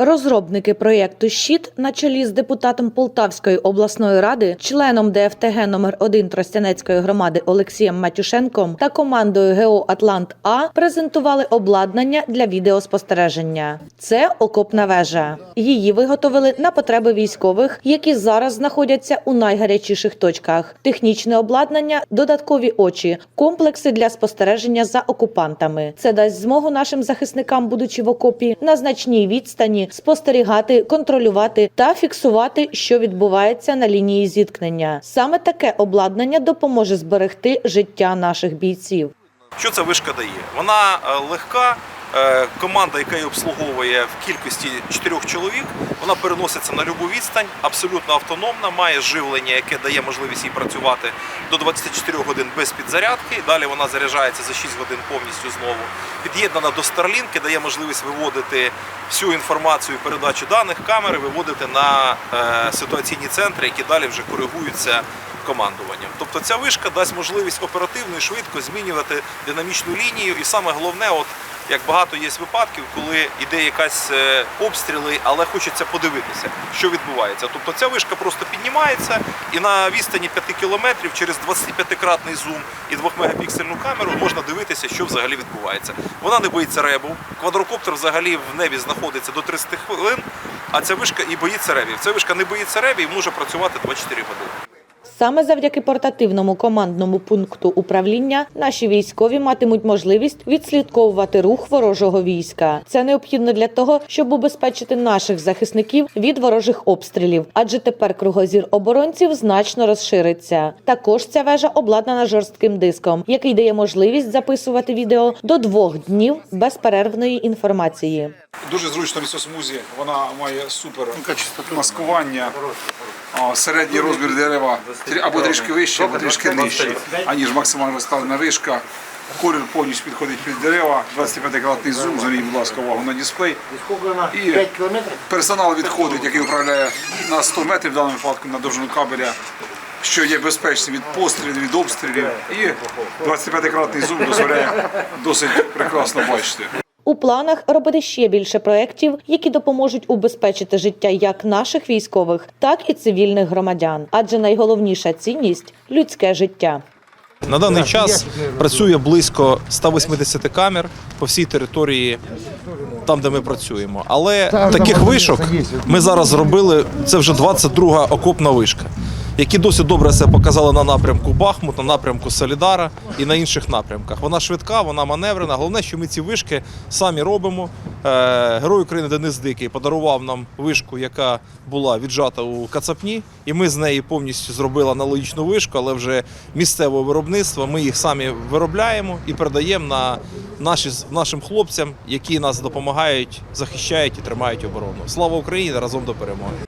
Розробники проєкту «Щит» на чолі з депутатом Полтавської обласної ради, членом ДФТГ номер 1 Тростянецької громади Олексієм Матюшенком та командою ГО Атлант А презентували обладнання для відеоспостереження. Це окопна вежа. Її виготовили на потреби військових, які зараз знаходяться у найгарячіших точках. Технічне обладнання, додаткові очі, комплекси для спостереження за окупантами. Це дасть змогу нашим захисникам, будучи в окопі, на значній відстані спостерігати, контролювати та фіксувати, що відбувається на лінії зіткнення. Саме таке обладнання допоможе зберегти життя наших бійців. Що ця вишка дає? Вона е, легка. Е, Команда, яка її обслуговує в кількості чотирьох чоловік, вона переноситься на любу відстань, абсолютно автономна, має живлення, яке дає можливість їй працювати до 24 годин без підзарядки. Далі вона заряджається за 6 годин повністю знову. Під'єднана до Starlink, дає можливість виводити всю інформацію, передачу даних камери, виводити на е, ситуаційні центри, які далі вже коригуються командуванням. Тобто ця вишка дасть можливість оперативно і швидко змінювати динамічну лінію. І саме головне, от як багато є випадків, коли йде якась е, обстріли, але хочеться подивитися, що відбувається. Тобто ця вишка просто піднімається і на відстані 5 кілометрів через 25-кратний зум і 2-мегапіксельну камеру можна дивитися, що взагалі відбувається. Вона не боїться ребу. Квадрокоптер взагалі в небі знаходиться до 30 хвилин, а ця вишка і боїться ребів. Ця вишка не боїться ребів і може працювати 24 години. Саме завдяки портативному командному пункту управління наші військові матимуть можливість відслідковувати рух ворожого війська. Це необхідно для того, щоб убезпечити наших захисників від ворожих обстрілів, адже тепер кругозір оборонців значно розшириться. Також ця вежа обладнана жорстким диском, який дає можливість записувати відео до двох днів безперервної інформації. Дуже зручно лісосмузі, вона має супер маскування, а, середній розмір дерева або трішки вищий, або трішки нижчий, аніж максимально розставлена вишка. Колір повністю підходить під дерева, 25-кратний зум, зверніть, будь ласка, увагу на дисплей. І персонал відходить, який управляє на 100 метрів в даному випадку на довжину кабеля, що є безпечним від пострілів, від обстрілів. І 25-кратний зум дозволяє досить прекрасно бачити. У планах робити ще більше проєктів, які допоможуть убезпечити життя як наших військових, так і цивільних громадян. Адже найголовніша цінність людське життя. На даний час працює близько 180 камер по всій території, там де ми працюємо. Але таких вишок ми зараз зробили. Це вже 22 окопна вишка, які досить добре себе показали на напрямку Бахмут, на напрямку Солідара і на інших напрямках. Вона швидка, вона маневрена. Головне, що ми ці вишки самі робимо. Е, Герой України Денис Дикий подарував нам вишку, яка була віджата у Кацапні, і ми з неї повністю зробили аналогічну вишку, але вже місцевого виробництва. Ми їх самі виробляємо і передаємо на наші нашим хлопцям, які нас допомагають, захищають і тримають оборону. Слава Україні! Разом до перемоги!